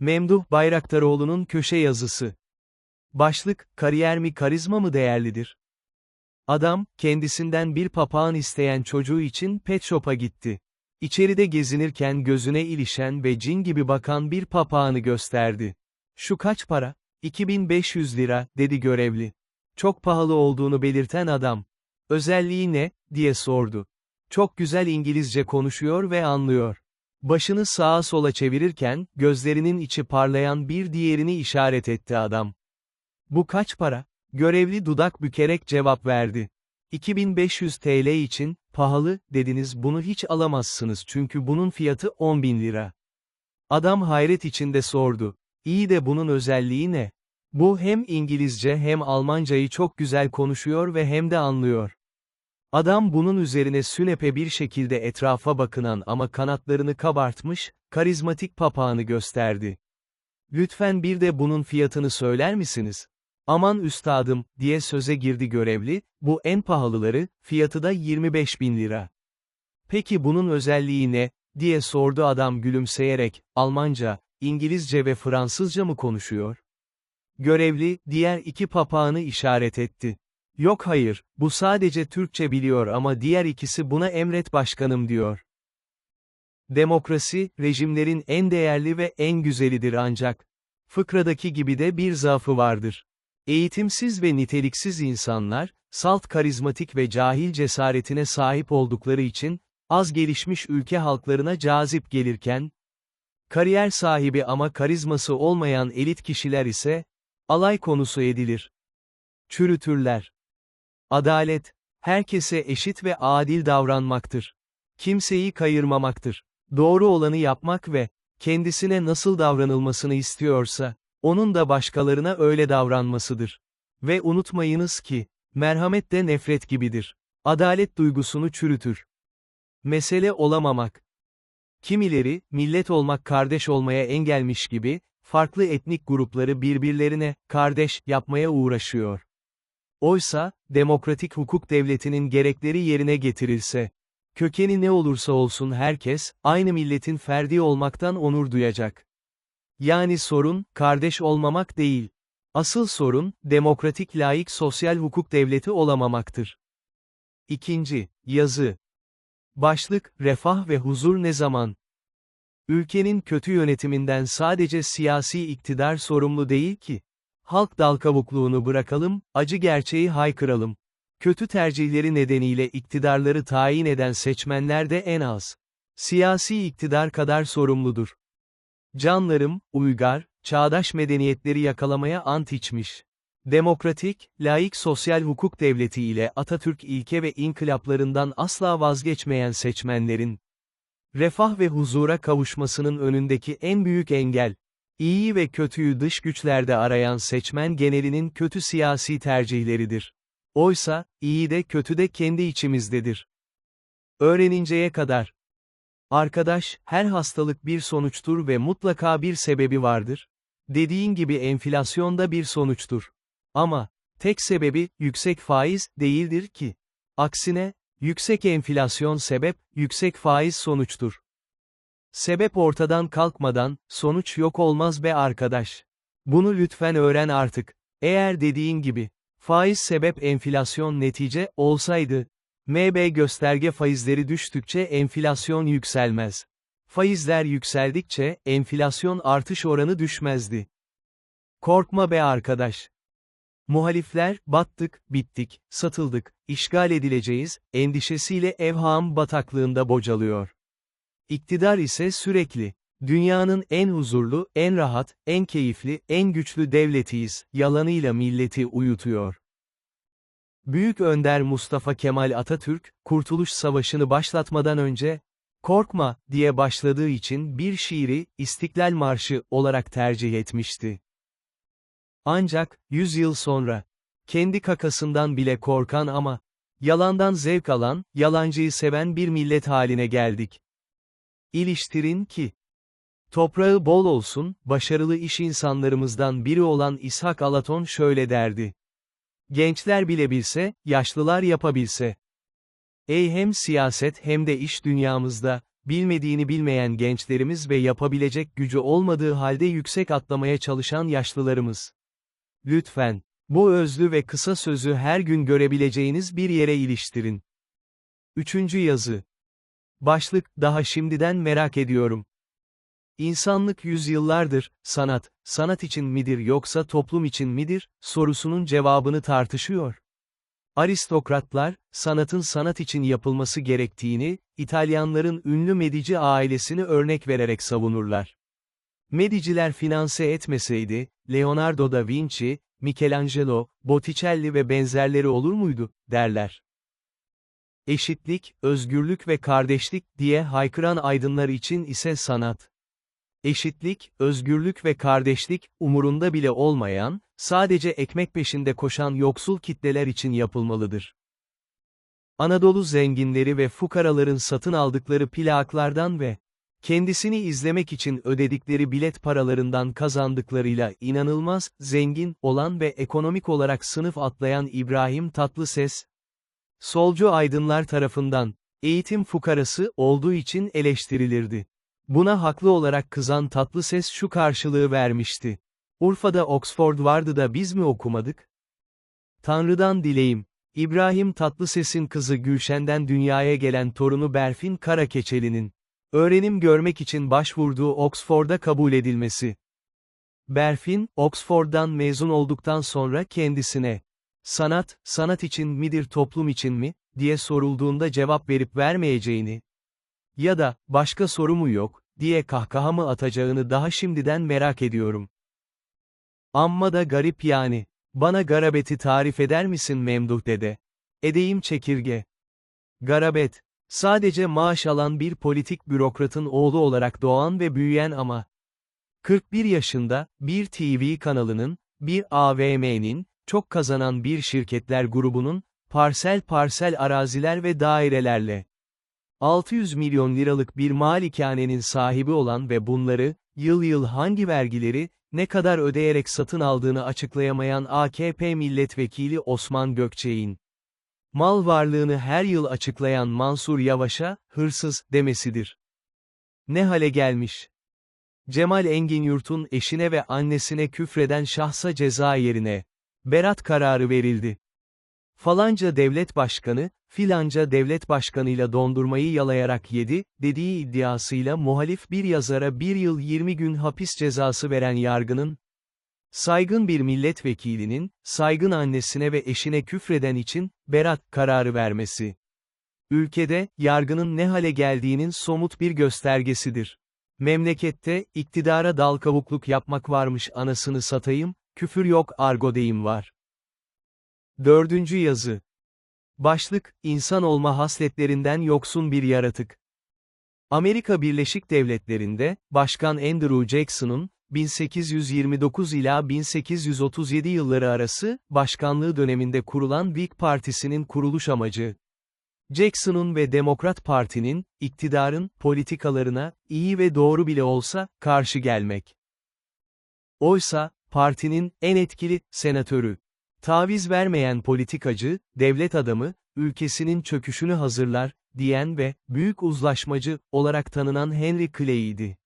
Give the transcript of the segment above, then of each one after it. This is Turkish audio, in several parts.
Memduh Bayraktaroğlu'nun köşe yazısı. Başlık, kariyer mi karizma mı değerlidir? Adam, kendisinden bir papağan isteyen çocuğu için pet shop'a gitti. İçeride gezinirken gözüne ilişen ve cin gibi bakan bir papağanı gösterdi. Şu kaç para? 2500 lira, dedi görevli. Çok pahalı olduğunu belirten adam. Özelliği ne, diye sordu. Çok güzel İngilizce konuşuyor ve anlıyor. Başını sağa sola çevirirken, gözlerinin içi parlayan bir diğerini işaret etti adam. Bu kaç para? Görevli dudak bükerek cevap verdi. 2500 TL için, pahalı, dediniz bunu hiç alamazsınız çünkü bunun fiyatı 10.000 lira. Adam hayret içinde sordu. İyi de bunun özelliği ne? Bu hem İngilizce hem Almancayı çok güzel konuşuyor ve hem de anlıyor. Adam bunun üzerine sünepe bir şekilde etrafa bakınan ama kanatlarını kabartmış, karizmatik papağanı gösterdi. Lütfen bir de bunun fiyatını söyler misiniz? Aman üstadım, diye söze girdi görevli, bu en pahalıları, fiyatı da 25 bin lira. Peki bunun özelliği ne, diye sordu adam gülümseyerek, Almanca, İngilizce ve Fransızca mı konuşuyor? Görevli, diğer iki papağanı işaret etti. Yok hayır, bu sadece Türkçe biliyor ama diğer ikisi buna emret başkanım diyor. Demokrasi, rejimlerin en değerli ve en güzelidir ancak. Fıkradaki gibi de bir zaafı vardır. Eğitimsiz ve niteliksiz insanlar, salt karizmatik ve cahil cesaretine sahip oldukları için, az gelişmiş ülke halklarına cazip gelirken, kariyer sahibi ama karizması olmayan elit kişiler ise, alay konusu edilir. Çürütürler. Adalet, herkese eşit ve adil davranmaktır. Kimseyi kayırmamaktır. Doğru olanı yapmak ve, kendisine nasıl davranılmasını istiyorsa, onun da başkalarına öyle davranmasıdır. Ve unutmayınız ki, merhamet de nefret gibidir. Adalet duygusunu çürütür. Mesele olamamak. Kimileri, millet olmak kardeş olmaya engelmiş gibi, farklı etnik grupları birbirlerine, kardeş, yapmaya uğraşıyor. Oysa, demokratik hukuk devletinin gerekleri yerine getirilse, kökeni ne olursa olsun herkes, aynı milletin ferdi olmaktan onur duyacak. Yani sorun, kardeş olmamak değil. Asıl sorun, demokratik laik sosyal hukuk devleti olamamaktır. İkinci, yazı. Başlık, refah ve huzur ne zaman? Ülkenin kötü yönetiminden sadece siyasi iktidar sorumlu değil ki. Halk dal kabukluğunu bırakalım, acı gerçeği haykıralım. Kötü tercihleri nedeniyle iktidarları tayin eden seçmenler de en az. Siyasi iktidar kadar sorumludur. Canlarım, uygar, çağdaş medeniyetleri yakalamaya ant içmiş. Demokratik, laik sosyal hukuk devleti ile Atatürk ilke ve inkılaplarından asla vazgeçmeyen seçmenlerin, refah ve huzura kavuşmasının önündeki en büyük engel, İyiyi ve kötüyü dış güçlerde arayan seçmen genelinin kötü siyasi tercihleridir. Oysa, iyi de kötü de kendi içimizdedir. Öğreninceye kadar. Arkadaş, her hastalık bir sonuçtur ve mutlaka bir sebebi vardır. Dediğin gibi enflasyon da bir sonuçtur. Ama, tek sebebi, yüksek faiz, değildir ki. Aksine, yüksek enflasyon sebep, yüksek faiz sonuçtur. Sebep ortadan kalkmadan, sonuç yok olmaz be arkadaş. Bunu lütfen öğren artık. Eğer dediğin gibi, faiz sebep enflasyon netice olsaydı, MB gösterge faizleri düştükçe enflasyon yükselmez. Faizler yükseldikçe, enflasyon artış oranı düşmezdi. Korkma be arkadaş. Muhalifler, battık, bittik, satıldık, işgal edileceğiz, endişesiyle evham bataklığında bocalıyor. İktidar ise sürekli, dünyanın en huzurlu, en rahat, en keyifli, en güçlü devletiyiz, yalanıyla milleti uyutuyor. Büyük önder Mustafa Kemal Atatürk, Kurtuluş Savaşı'nı başlatmadan önce, korkma, diye başladığı için bir şiiri, İstiklal Marşı olarak tercih etmişti. Ancak, yüz yıl sonra, kendi kakasından bile korkan ama, yalandan zevk alan, yalancıyı seven bir millet haline geldik. İliştirin ki, toprağı bol olsun, başarılı iş insanlarımızdan biri olan İshak Alaton şöyle derdi. Gençler bile bilse, yaşlılar yapabilse. Ey hem siyaset hem de iş dünyamızda, bilmediğini bilmeyen gençlerimiz ve yapabilecek gücü olmadığı halde yüksek atlamaya çalışan yaşlılarımız. Lütfen, bu özlü ve kısa sözü her gün görebileceğiniz bir yere iliştirin. Üçüncü yazı. Başlık, daha şimdiden merak ediyorum. İnsanlık yüzyıllardır, sanat, sanat için midir yoksa toplum için midir, sorusunun cevabını tartışıyor. Aristokratlar, sanatın sanat için yapılması gerektiğini, İtalyanların ünlü Medici ailesini örnek vererek savunurlar. Mediciler finanse etmeseydi, Leonardo da Vinci, Michelangelo, Botticelli ve benzerleri olur muydu, derler. Eşitlik, özgürlük ve kardeşlik diye haykıran aydınlar için ise sanat. Eşitlik, özgürlük ve kardeşlik, umurunda bile olmayan, sadece ekmek peşinde koşan yoksul kitleler için yapılmalıdır. Anadolu zenginleri ve fukaraların satın aldıkları plaklardan ve kendisini izlemek için ödedikleri bilet paralarından kazandıklarıyla inanılmaz, zengin olan ve ekonomik olarak sınıf atlayan İbrahim Tatlıses, solcu aydınlar tarafından, eğitim fukarası olduğu için eleştirilirdi. Buna haklı olarak kızan Tatlıses şu karşılığı vermişti. Urfa'da Oxford vardı da biz mi okumadık? Tanrı'dan dileyim. İbrahim Tatlıses'in kızı Gülşen'den dünyaya gelen torunu Berfin Karakeçeli'nin, öğrenim görmek için başvurduğu Oxford'a kabul edilmesi. Berfin, Oxford'dan mezun olduktan sonra kendisine, sanat, sanat için midir toplum için mi, diye sorulduğunda cevap verip vermeyeceğini, ya da, başka soru mu yok, diye kahkahamı atacağını daha şimdiden merak ediyorum. Amma da garip yani. Bana garabeti tarif eder misin Memduh dede? Edeyim çekirge. Garabet. Sadece maaş alan bir politik bürokratın oğlu olarak doğan ve büyüyen ama 41 yaşında, bir TV kanalının, bir AVM'nin, çok kazanan bir şirketler grubunun, parsel parsel araziler ve dairelerle 600 milyon liralık bir malikanenin sahibi olan ve bunları, yıl yıl hangi vergileri, ne kadar ödeyerek satın aldığını açıklayamayan AKP milletvekili Osman Gökçek'in, mal varlığını her yıl açıklayan Mansur Yavaş'a, hırsız, demesidir. Ne hale gelmiş? Cemal Engin Yurt'un eşine ve annesine küfreden şahsa ceza yerine, berat kararı verildi. Falanca devlet başkanı, filanca devlet başkanıyla dondurmayı yalayarak yedi, dediği iddiasıyla muhalif bir yazara bir yıl 20 gün hapis cezası veren yargının, saygın bir milletvekilinin, saygın annesine ve eşine küfreden için, berat kararı vermesi. Ülkede, yargının ne hale geldiğinin somut bir göstergesidir. Memlekette, iktidara dal kavukluk yapmak varmış anasını satayım, küfür yok argo deyim var. Dördüncü yazı. Başlık, insan olma hasletlerinden yoksun bir yaratık. Amerika Birleşik Devletleri'nde, Başkan Andrew Jackson'un, 1829 ila 1837 yılları arası, başkanlığı döneminde kurulan Whig Partisi'nin kuruluş amacı, Jackson'un ve Demokrat Parti'nin, iktidarın, politikalarına, iyi ve doğru bile olsa, karşı gelmek. Oysa, partinin, en etkili, senatörü, Taviz vermeyen politikacı, devlet adamı, ülkesinin çöküşünü hazırlar, diyen ve, büyük uzlaşmacı, olarak tanınan Henry Clay'ydi.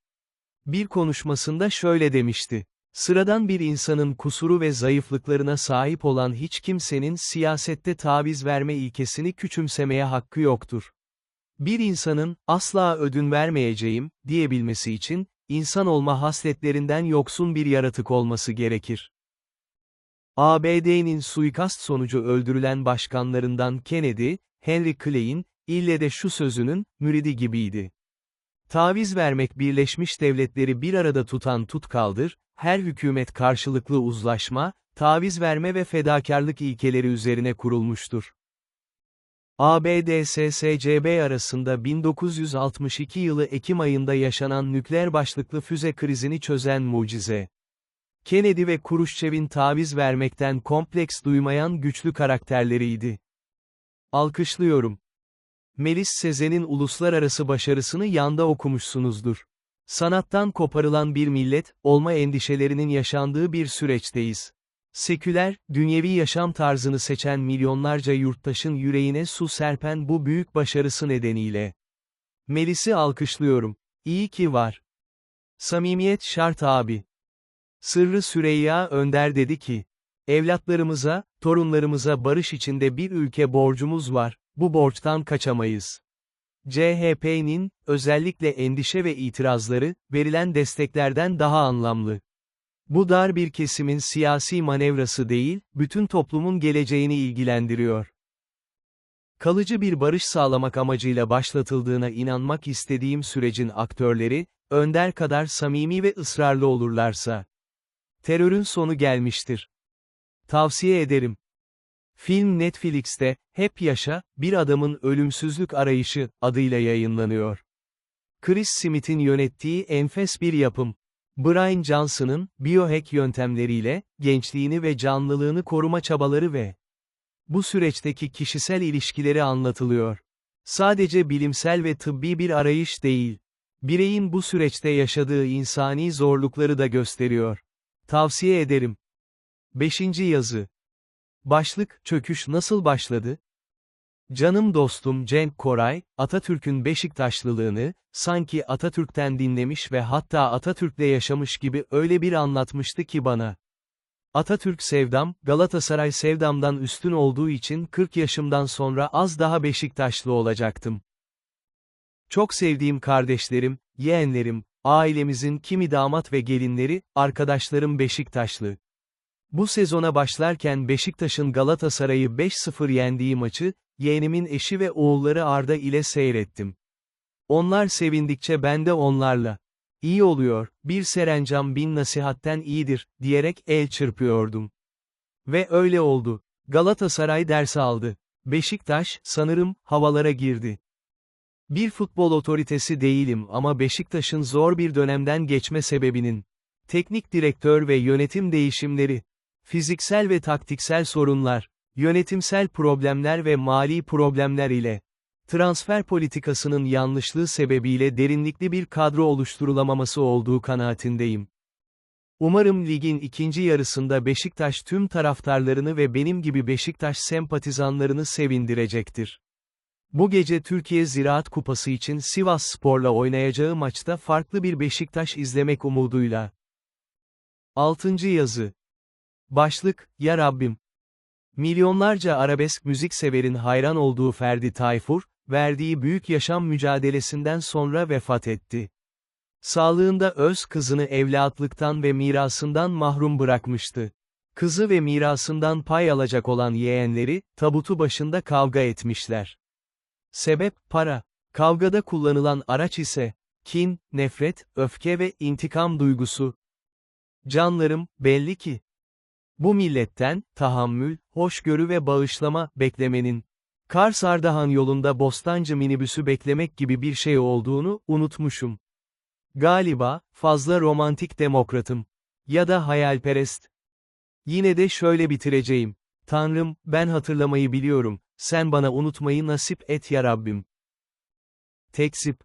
Bir konuşmasında şöyle demişti. Sıradan bir insanın kusuru ve zayıflıklarına sahip olan hiç kimsenin siyasette taviz verme ilkesini küçümsemeye hakkı yoktur. Bir insanın, asla ödün vermeyeceğim, diyebilmesi için, insan olma hasletlerinden yoksun bir yaratık olması gerekir. ABD'nin suikast sonucu öldürülen başkanlarından Kennedy, Henry Clay'in, ille de şu sözünün, müridi gibiydi. Taviz vermek Birleşmiş Devletleri bir arada tutan tutkaldır, her hükümet karşılıklı uzlaşma, taviz verme ve fedakarlık ilkeleri üzerine kurulmuştur. ABD-SSCB arasında 1962 yılı Ekim ayında yaşanan nükleer başlıklı füze krizini çözen mucize. Kennedy ve Kuruşçev'in taviz vermekten kompleks duymayan güçlü karakterleriydi. Alkışlıyorum. Melis Sezen'in uluslararası başarısını yanda okumuşsunuzdur. Sanattan koparılan bir millet, olma endişelerinin yaşandığı bir süreçteyiz. Seküler, dünyevi yaşam tarzını seçen milyonlarca yurttaşın yüreğine su serpen bu büyük başarısı nedeniyle. Melis'i alkışlıyorum. İyi ki var. Samimiyet şart abi. Sırrı Süreyya Önder dedi ki, evlatlarımıza, torunlarımıza barış içinde bir ülke borcumuz var, bu borçtan kaçamayız. CHP'nin, özellikle endişe ve itirazları, verilen desteklerden daha anlamlı. Bu dar bir kesimin siyasi manevrası değil, bütün toplumun geleceğini ilgilendiriyor. Kalıcı bir barış sağlamak amacıyla başlatıldığına inanmak istediğim sürecin aktörleri, Önder kadar samimi ve ısrarlı olurlarsa, terörün sonu gelmiştir. Tavsiye ederim. Film Netflix'te, Hep Yaşa, Bir Adamın Ölümsüzlük Arayışı, adıyla yayınlanıyor. Chris Smith'in yönettiği enfes bir yapım. Brian Johnson'ın, biohack yöntemleriyle, gençliğini ve canlılığını koruma çabaları ve bu süreçteki kişisel ilişkileri anlatılıyor. Sadece bilimsel ve tıbbi bir arayış değil. Bireyin bu süreçte yaşadığı insani zorlukları da gösteriyor. Tavsiye ederim. 5. yazı. Başlık, çöküş nasıl başladı? Canım dostum Cenk Koray, Atatürk'ün Beşiktaşlılığını, sanki Atatürk'ten dinlemiş ve hatta Atatürk'le yaşamış gibi öyle bir anlatmıştı ki bana. Atatürk sevdam, Galatasaray sevdamdan üstün olduğu için 40 yaşımdan sonra az daha Beşiktaşlı olacaktım. Çok sevdiğim kardeşlerim, yeğenlerim, ailemizin kimi damat ve gelinleri, arkadaşlarım Beşiktaşlı. Bu sezona başlarken Beşiktaş'ın Galatasaray'ı 5-0 yendiği maçı, yeğenimin eşi ve oğulları Arda ile seyrettim. Onlar sevindikçe ben de onlarla. İyi oluyor, bir serencam bin nasihatten iyidir, diyerek el çırpıyordum. Ve öyle oldu. Galatasaray ders aldı. Beşiktaş, sanırım, havalara girdi. Bir futbol otoritesi değilim ama Beşiktaş'ın zor bir dönemden geçme sebebinin, teknik direktör ve yönetim değişimleri, fiziksel ve taktiksel sorunlar, yönetimsel problemler ve mali problemler ile, transfer politikasının yanlışlığı sebebiyle derinlikli bir kadro oluşturulamaması olduğu kanaatindeyim. Umarım ligin ikinci yarısında Beşiktaş tüm taraftarlarını ve benim gibi Beşiktaş sempatizanlarını sevindirecektir. Bu gece Türkiye Ziraat Kupası için Sivas Spor'la oynayacağı maçta farklı bir Beşiktaş izlemek umuduyla. 6. yazı. Başlık, Ya Rabbim. Milyonlarca arabesk müzik severin hayran olduğu Ferdi Tayfur, verdiği büyük yaşam mücadelesinden sonra vefat etti. Sağlığında öz kızını evlatlıktan ve mirasından mahrum bırakmıştı. Kızı ve mirasından pay alacak olan yeğenleri, tabutu başında kavga etmişler. Sebep, para. Kavgada kullanılan araç ise, kin, nefret, öfke ve intikam duygusu. Canlarım, belli ki. Bu milletten, tahammül, hoşgörü ve bağışlama, beklemenin, Kars Ardahan yolunda Bostancı minibüsü beklemek gibi bir şey olduğunu, unutmuşum. Galiba, fazla romantik demokratım. Ya da hayalperest. Yine de şöyle bitireceğim. Tanrım, ben hatırlamayı biliyorum, sen bana unutmayı nasip et ya Rabbim. Teksip.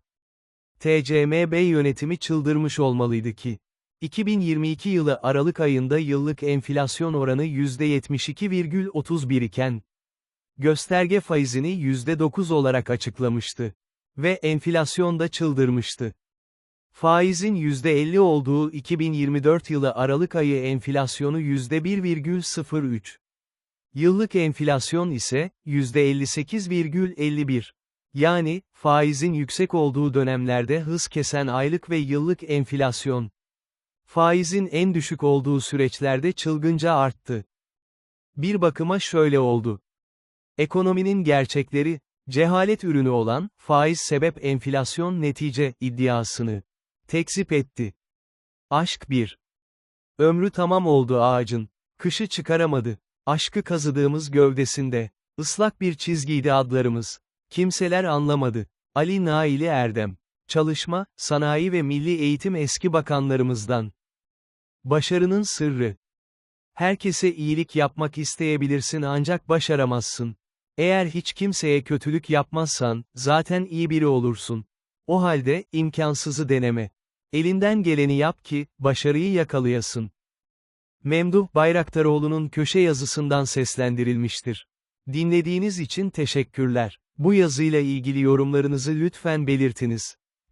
TCMB yönetimi çıldırmış olmalıydı ki. 2022 yılı Aralık ayında yıllık enflasyon oranı %72,31 iken, gösterge faizini %9 olarak açıklamıştı. Ve enflasyon da çıldırmıştı. Faizin %50 olduğu 2024 yılı Aralık ayı enflasyonu %1,03. Yıllık enflasyon ise, %58,51. Yani, faizin yüksek olduğu dönemlerde hız kesen aylık ve yıllık enflasyon. Faizin en düşük olduğu süreçlerde çılgınca arttı. Bir bakıma şöyle oldu. Ekonominin gerçekleri, cehalet ürünü olan, faiz sebep enflasyon netice iddiasını tekzip etti. Aşk 1. Ömrü tamam oldu ağacın, kışı çıkaramadı. Aşkı kazıdığımız gövdesinde, ıslak bir çizgiydi adlarımız. Kimseler anlamadı. Ali Naili Erdem. Çalışma, Sanayi ve Milli Eğitim eski bakanlarımızdan. Başarının sırrı. Herkese iyilik yapmak isteyebilirsin ancak başaramazsın. Eğer hiç kimseye kötülük yapmazsan, zaten iyi biri olursun. O halde, imkansızı deneme. Elinden geleni yap ki, başarıyı yakalayasın. Memduh Bayraktaroğlu'nun köşe yazısından seslendirilmiştir. Dinlediğiniz için teşekkürler. Bu yazıyla ilgili yorumlarınızı lütfen belirtiniz.